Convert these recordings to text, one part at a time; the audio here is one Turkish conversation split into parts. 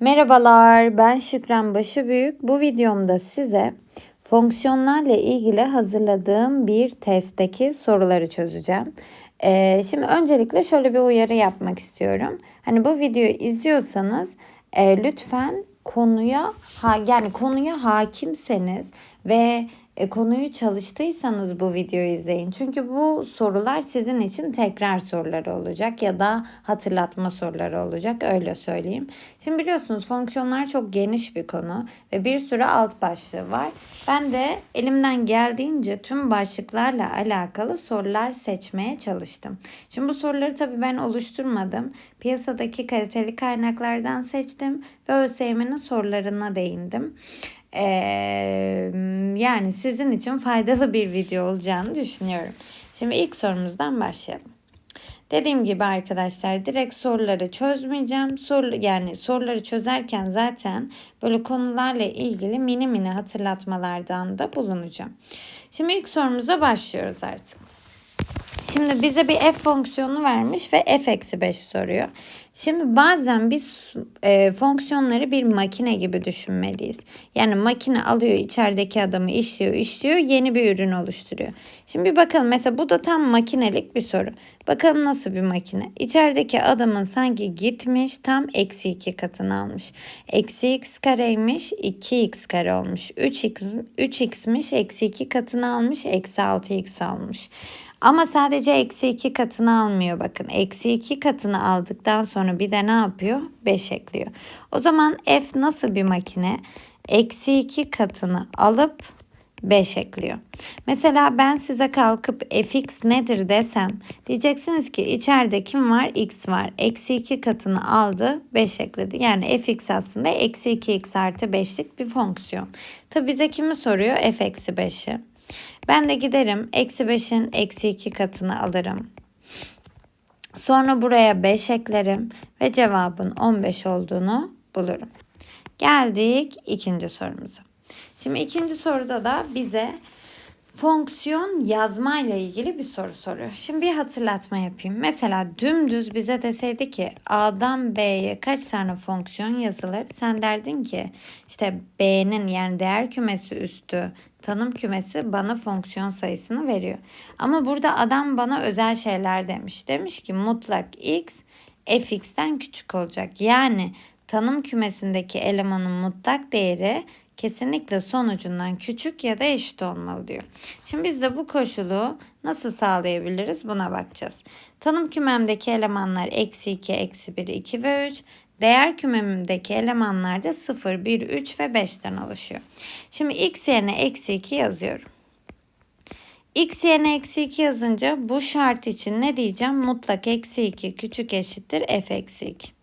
Merhabalar, ben Şükran Başıbüyük. Bu videomda size fonksiyonlarla ilgili hazırladığım bir testteki soruları çözeceğim. Ee, şimdi öncelikle şöyle bir uyarı yapmak istiyorum. Hani bu videoyu izliyorsanız e, lütfen konuya ha, yani konuya hakimseniz ve e, konuyu çalıştıysanız bu videoyu izleyin. Çünkü bu sorular sizin için tekrar soruları olacak ya da hatırlatma soruları olacak öyle söyleyeyim. Şimdi biliyorsunuz fonksiyonlar çok geniş bir konu ve bir sürü alt başlığı var. Ben de elimden geldiğince tüm başlıklarla alakalı sorular seçmeye çalıştım. Şimdi bu soruları tabii ben oluşturmadım. Piyasadaki kaliteli kaynaklardan seçtim ve ÖSYM'nin sorularına değindim. Ee, yani sizin için faydalı bir video olacağını düşünüyorum. Şimdi ilk sorumuzdan başlayalım. Dediğim gibi arkadaşlar direkt soruları çözmeyeceğim. Soru, yani soruları çözerken zaten böyle konularla ilgili mini mini hatırlatmalardan da bulunacağım. Şimdi ilk sorumuza başlıyoruz artık. Şimdi bize bir f fonksiyonu vermiş ve f eksi 5 soruyor. Şimdi bazen biz e, fonksiyonları bir makine gibi düşünmeliyiz. Yani makine alıyor içerideki adamı işliyor işliyor yeni bir ürün oluşturuyor. Şimdi bir bakalım mesela bu da tam makinelik bir soru. Bakalım nasıl bir makine. İçerideki adamın sanki gitmiş tam eksi 2 katını almış. Eksi x kareymiş 2x kare olmuş. 3x, 3x'miş eksi 2 katını almış eksi 6x olmuş. Ama sadece eksi 2 katını almıyor bakın. Eksi 2 katını aldıktan sonra bir de ne yapıyor? 5 ekliyor. O zaman f nasıl bir makine? Eksi 2 katını alıp 5 ekliyor. Mesela ben size kalkıp fx nedir desem diyeceksiniz ki içeride kim var? x var. Eksi 2 katını aldı 5 ekledi. Yani fx aslında eksi 2x artı 5'lik bir fonksiyon. Tabi bize kimi soruyor? f eksi 5'i. Ben de giderim eksi 5'in eksi 2 katını alırım. Sonra buraya 5 eklerim ve cevabın 15 olduğunu bulurum. Geldik ikinci sorumuza. Şimdi ikinci soruda da bize fonksiyon yazma ile ilgili bir soru soruyor. Şimdi bir hatırlatma yapayım. Mesela dümdüz bize deseydi ki A'dan B'ye kaç tane fonksiyon yazılır? Sen derdin ki işte B'nin yani değer kümesi üstü tanım kümesi bana fonksiyon sayısını veriyor. Ama burada adam bana özel şeyler demiş. Demiş ki mutlak x fx'ten küçük olacak. Yani tanım kümesindeki elemanın mutlak değeri kesinlikle sonucundan küçük ya da eşit olmalı diyor. Şimdi biz de bu koşulu nasıl sağlayabiliriz buna bakacağız. Tanım kümemdeki elemanlar eksi 2, eksi 1, 2 ve 3. Değer kümemimdeki elemanlar da 0, 1, 3 ve 5'ten oluşuyor. Şimdi x yerine eksi 2 yazıyorum. x yerine eksi 2 yazınca bu şart için ne diyeceğim? Mutlak eksi 2 küçük eşittir f eksi 2.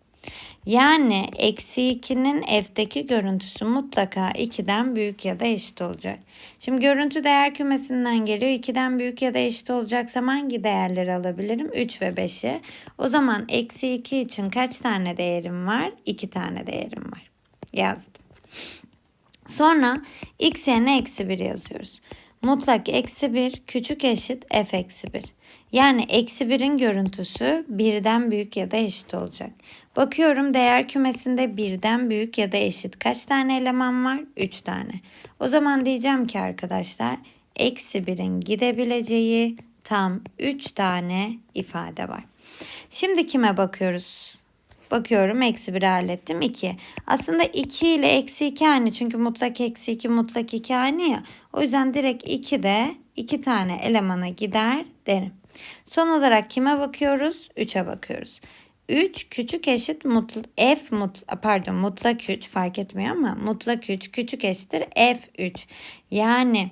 Yani eksi 2'nin f'deki görüntüsü mutlaka 2'den büyük ya da eşit olacak. Şimdi görüntü değer kümesinden geliyor. 2'den büyük ya da eşit olacaksam hangi değerleri alabilirim? 3 ve 5'i. O zaman eksi 2 için kaç tane değerim var? 2 tane değerim var. Yazdım. Sonra x yerine eksi 1 yazıyoruz. Mutlak eksi 1 küçük eşit f eksi 1. Yani eksi 1'in görüntüsü birden büyük ya da eşit olacak. Bakıyorum değer kümesinde birden büyük ya da eşit kaç tane eleman var? 3 tane. O zaman diyeceğim ki arkadaşlar eksi 1'in gidebileceği tam 3 tane ifade var. Şimdi kime bakıyoruz? Bakıyorum eksi 1'i hallettim 2. Aslında 2 ile eksi 2 aynı çünkü mutlak eksi 2 mutlak 2 aynı ya. O yüzden direkt 2 de 2 tane elemana gider derim. Son olarak kime bakıyoruz? 3'e bakıyoruz. 3 küçük eşit mutlu, f mutlu, pardon mutlak 3 fark etmiyor ama mutlak 3 küçük eşittir f3. Yani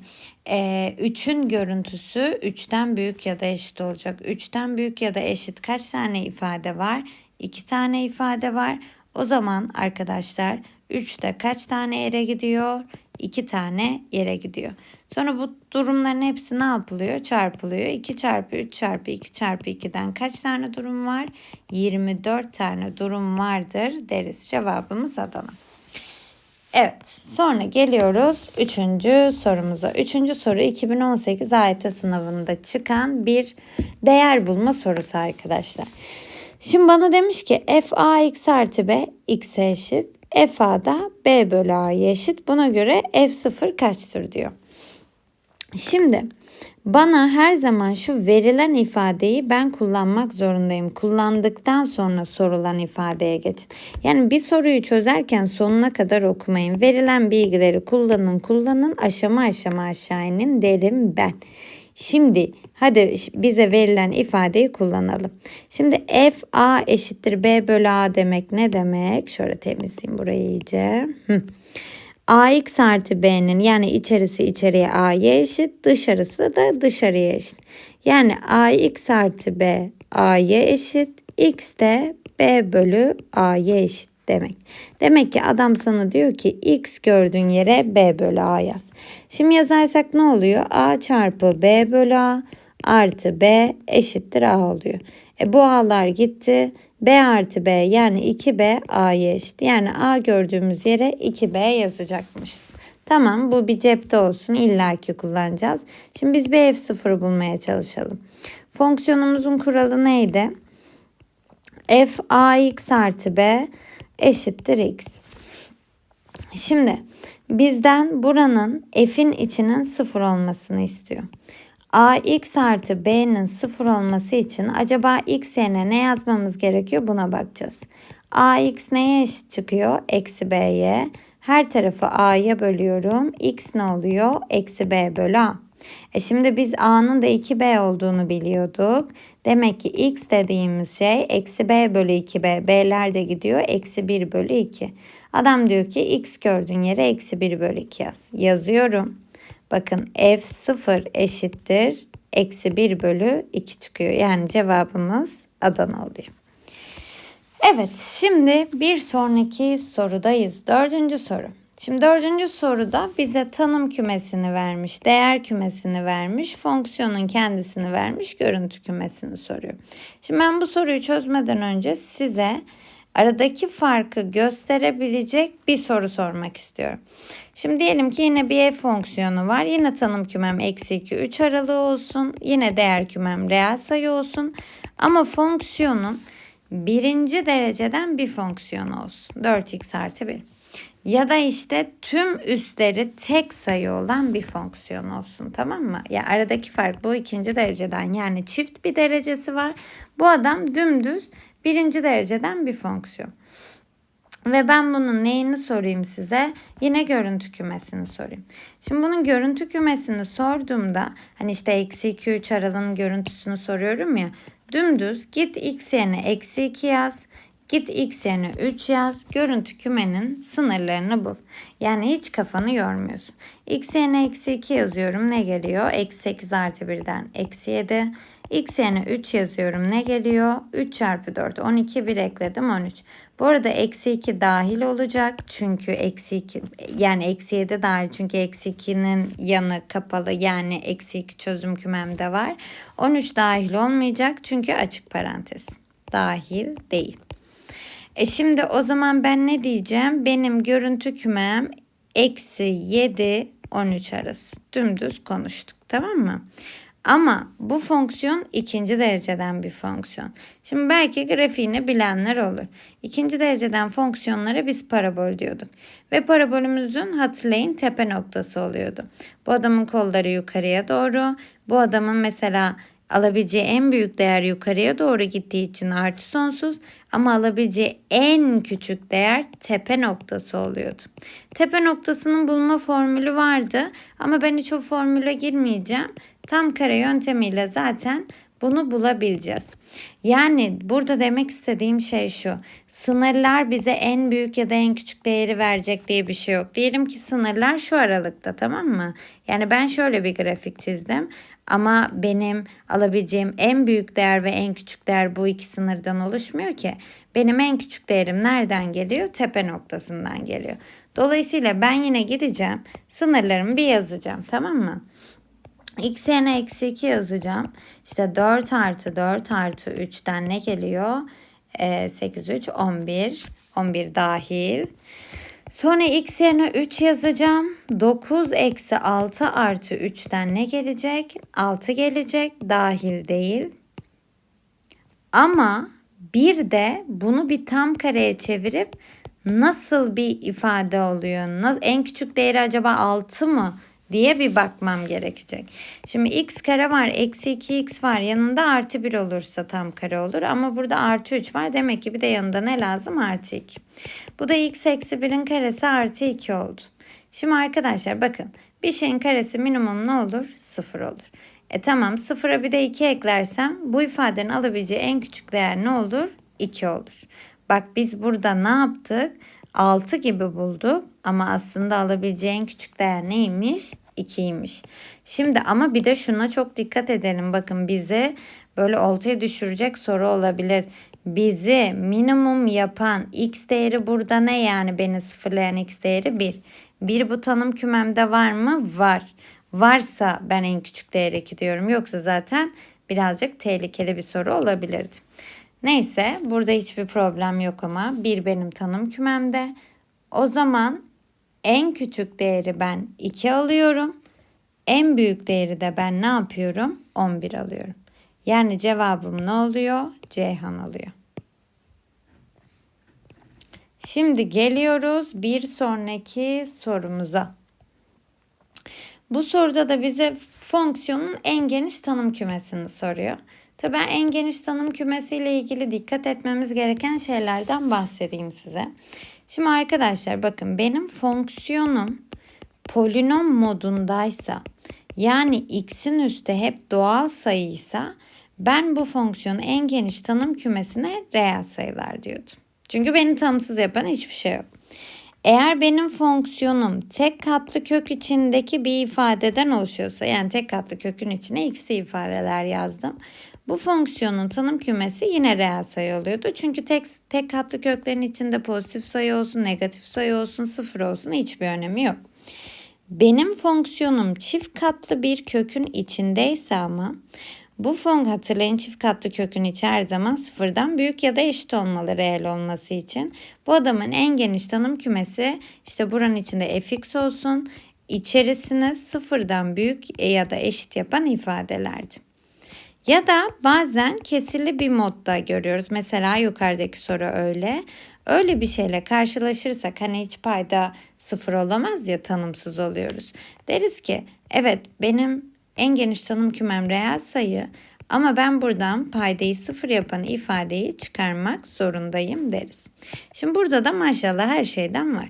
e, 3'ün görüntüsü 3'ten büyük ya da eşit olacak. 3'ten büyük ya da eşit kaç tane ifade var? 2 tane ifade var. O zaman arkadaşlar 3'te kaç tane yere gidiyor? 2 tane yere gidiyor. Sonra bu durumların hepsi ne yapılıyor? Çarpılıyor. 2 çarpı 3 çarpı 2 çarpı 2'den kaç tane durum var? 24 tane durum vardır deriz. Cevabımız Adana. Evet sonra geliyoruz üçüncü sorumuza. Üçüncü soru 2018 AYT sınavında çıkan bir değer bulma sorusu arkadaşlar. Şimdi bana demiş ki f a x artı b x'e eşit f a da b bölü a'ya eşit. Buna göre f0 kaçtır diyor. Şimdi bana her zaman şu verilen ifadeyi ben kullanmak zorundayım. Kullandıktan sonra sorulan ifadeye geçin. Yani bir soruyu çözerken sonuna kadar okumayın. Verilen bilgileri kullanın kullanın aşama aşama aşağı inin derim ben. Şimdi hadi bize verilen ifadeyi kullanalım. Şimdi f a eşittir b bölü a demek ne demek? Şöyle temizleyeyim burayı iyice. Hı. ax artı b'nin yani içerisi içeriye a'ya eşit dışarısı da dışarıya eşit. Yani ax artı b a'ya eşit x de b bölü a'ya eşit demek. Demek ki adam sana diyor ki x gördüğün yere b bölü a yaz. Şimdi yazarsak ne oluyor? a çarpı b bölü a artı b eşittir a oluyor. E bu a'lar gitti. b artı b yani 2b a'ya eşit. Yani a gördüğümüz yere 2b yazacakmışız. Tamam bu bir cepte olsun illaki kullanacağız. Şimdi biz bir f0 bulmaya çalışalım. Fonksiyonumuzun kuralı neydi? f ax artı b eşittir x. Şimdi bizden buranın f'in içinin sıfır olmasını istiyor. ax artı b'nin sıfır olması için acaba x yerine ne yazmamız gerekiyor buna bakacağız. ax neye eşit çıkıyor? Eksi b'ye. Her tarafı a'ya bölüyorum. x ne oluyor? Eksi b bölü a. E şimdi biz a'nın da 2b olduğunu biliyorduk. Demek ki x dediğimiz şey eksi b bölü 2b. b'ler de gidiyor. Eksi 1 bölü 2. Adam diyor ki x gördüğün yere eksi 1 bölü 2 yaz. Yazıyorum. Bakın f0 eşittir. Eksi 1 bölü 2 çıkıyor. Yani cevabımız Adana oluyor. Evet şimdi bir sonraki sorudayız. Dördüncü soru. Şimdi dördüncü soruda bize tanım kümesini vermiş, değer kümesini vermiş, fonksiyonun kendisini vermiş, görüntü kümesini soruyor. Şimdi ben bu soruyu çözmeden önce size aradaki farkı gösterebilecek bir soru sormak istiyorum. Şimdi diyelim ki yine bir f fonksiyonu var. Yine tanım kümem eksi 2 3 aralığı olsun. Yine değer kümem reel sayı olsun. Ama fonksiyonum birinci dereceden bir fonksiyon olsun. 4x artı 1. Ya da işte tüm üstleri tek sayı olan bir fonksiyon olsun tamam mı? Ya aradaki fark bu ikinci dereceden yani çift bir derecesi var. Bu adam dümdüz birinci dereceden bir fonksiyon. Ve ben bunun neyini sorayım size? Yine görüntü kümesini sorayım. Şimdi bunun görüntü kümesini sorduğumda hani işte eksi 2 3 aralığının görüntüsünü soruyorum ya. Dümdüz git x yerine eksi 2 yaz. Git x yerine 3 yaz. Görüntü kümenin sınırlarını bul. Yani hiç kafanı yormuyorsun. x yerine eksi 2 yazıyorum. Ne geliyor? Eksi 8 artı 1'den eksi 7. x yerine 3 yazıyorum. Ne geliyor? 3 çarpı 4. 12 1 ekledim 13. Bu arada eksi 2 dahil olacak. Çünkü eksi 2 yani eksi 7 dahil. Çünkü eksi 2'nin yanı kapalı. Yani eksi 2 çözüm kümemde var. 13 dahil olmayacak. Çünkü açık parantez. Dahil değil. E şimdi o zaman ben ne diyeceğim? Benim görüntü kümem eksi 7 13 arası. Dümdüz konuştuk tamam mı? Ama bu fonksiyon ikinci dereceden bir fonksiyon. Şimdi belki grafiğini bilenler olur. İkinci dereceden fonksiyonlara biz parabol diyorduk. Ve parabolümüzün hatırlayın tepe noktası oluyordu. Bu adamın kolları yukarıya doğru. Bu adamın mesela alabileceği en büyük değer yukarıya doğru gittiği için artı sonsuz ama alabileceği en küçük değer tepe noktası oluyordu. Tepe noktasının bulma formülü vardı ama ben hiç o formüle girmeyeceğim. Tam kare yöntemiyle zaten bunu bulabileceğiz. Yani burada demek istediğim şey şu. Sınırlar bize en büyük ya da en küçük değeri verecek diye bir şey yok. Diyelim ki sınırlar şu aralıkta tamam mı? Yani ben şöyle bir grafik çizdim. Ama benim alabileceğim en büyük değer ve en küçük değer bu iki sınırdan oluşmuyor ki. Benim en küçük değerim nereden geliyor? Tepe noktasından geliyor. Dolayısıyla ben yine gideceğim. Sınırlarımı bir yazacağım tamam mı? X yerine eksi 2 yazacağım. İşte 4 artı 4 artı 3'ten ne geliyor? E, 8, 3, 11. 11 dahil. Sonra x yerine 3 yazacağım. 9 eksi 6 artı 3'ten ne gelecek? 6 gelecek. Dahil değil. Ama bir de bunu bir tam kareye çevirip nasıl bir ifade oluyor? En küçük değeri acaba 6 mı? Diye bir bakmam gerekecek. Şimdi x kare var, eksi 2x var. Yanında artı 1 olursa tam kare olur. Ama burada artı 3 var. Demek ki bir de yanında ne lazım? Artı 2. Bu da x eksi 1'in karesi artı 2 oldu. Şimdi arkadaşlar bakın bir şeyin karesi minimum ne olur? 0 olur. E tamam sıfıra bir de 2 eklersem bu ifadenin alabileceği en küçük değer ne olur? 2 olur. Bak biz burada ne yaptık? 6 gibi bulduk ama aslında alabileceği en küçük değer neymiş? 2'ymiş. Şimdi ama bir de şuna çok dikkat edelim. Bakın bizi böyle oltaya düşürecek soru olabilir. Bizi minimum yapan x değeri burada ne yani beni sıfırlayan x değeri 1. 1 bu tanım kümemde var mı? Var. Varsa ben en küçük değer 2 diyorum. Yoksa zaten birazcık tehlikeli bir soru olabilirdi. Neyse burada hiçbir problem yok ama bir benim tanım kümemde. O zaman en küçük değeri ben 2 alıyorum. En büyük değeri de ben ne yapıyorum? 11 alıyorum. Yani cevabım ne oluyor? Ceyhan alıyor. Şimdi geliyoruz bir sonraki sorumuza. Bu soruda da bize fonksiyonun en geniş tanım kümesini soruyor. Tabii ben en geniş tanım kümesiyle ilgili dikkat etmemiz gereken şeylerden bahsedeyim size. Şimdi arkadaşlar bakın benim fonksiyonum polinom modundaysa yani x'in üstü hep doğal sayıysa ben bu fonksiyonun en geniş tanım kümesine reel sayılar diyordum. Çünkü beni tanımsız yapan hiçbir şey yok. Eğer benim fonksiyonum tek katlı kök içindeki bir ifadeden oluşuyorsa yani tek katlı kökün içine x'li ifadeler yazdım. Bu fonksiyonun tanım kümesi yine reel sayı oluyordu. Çünkü tek, tek katlı köklerin içinde pozitif sayı olsun, negatif sayı olsun, sıfır olsun hiçbir önemi yok. Benim fonksiyonum çift katlı bir kökün içindeyse ama bu fon hatırlayın çift katlı kökün içi her zaman sıfırdan büyük ya da eşit olmalı reel olması için. Bu adamın en geniş tanım kümesi işte buranın içinde fx olsun. içerisine sıfırdan büyük ya da eşit yapan ifadelerdi. Ya da bazen kesirli bir modda görüyoruz. Mesela yukarıdaki soru öyle. Öyle bir şeyle karşılaşırsak hani hiç payda sıfır olamaz ya tanımsız oluyoruz. Deriz ki evet benim en geniş tanım kümem reel sayı ama ben buradan paydayı sıfır yapan ifadeyi çıkarmak zorundayım deriz. Şimdi burada da maşallah her şeyden var.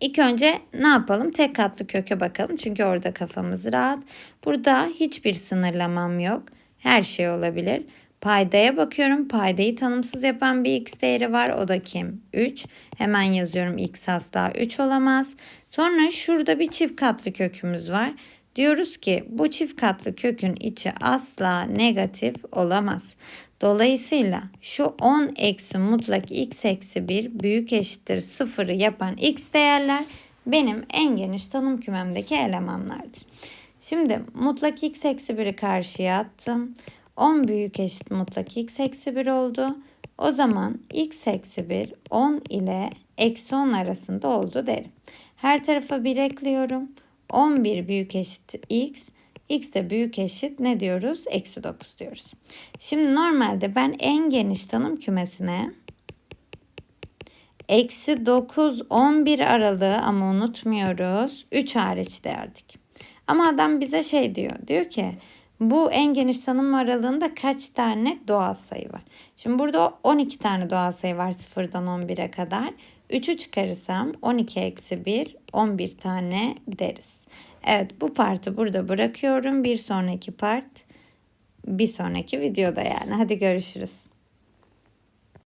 İlk önce ne yapalım? Tek katlı köke bakalım. Çünkü orada kafamız rahat. Burada hiçbir sınırlamam yok. Her şey olabilir. Paydaya bakıyorum. Paydayı tanımsız yapan bir x değeri var. O da kim? 3. Hemen yazıyorum x asla 3 olamaz. Sonra şurada bir çift katlı kökümüz var. Diyoruz ki bu çift katlı kökün içi asla negatif olamaz. Dolayısıyla şu 10 eksi mutlak x eksi 1 büyük eşittir 0'ı yapan x değerler benim en geniş tanım kümemdeki elemanlardır. Şimdi mutlak x eksi 1'i karşıya attım. 10 büyük eşit mutlak x eksi 1 oldu. O zaman x eksi 1 10 ile eksi 10 arasında oldu derim. Her tarafa 1 ekliyorum. 11 büyük eşit x. x de büyük eşit ne diyoruz? Eksi 9 diyoruz. Şimdi normalde ben en geniş tanım kümesine eksi 9 11 aralığı ama unutmuyoruz 3 hariç derdik. Ama adam bize şey diyor. Diyor ki bu en geniş tanım aralığında kaç tane doğal sayı var? Şimdi burada 12 tane doğal sayı var 0'dan 11'e kadar. 3'ü çıkarırsam 12 eksi 1 11 tane deriz. Evet bu partı burada bırakıyorum. Bir sonraki part bir sonraki videoda yani. Hadi görüşürüz.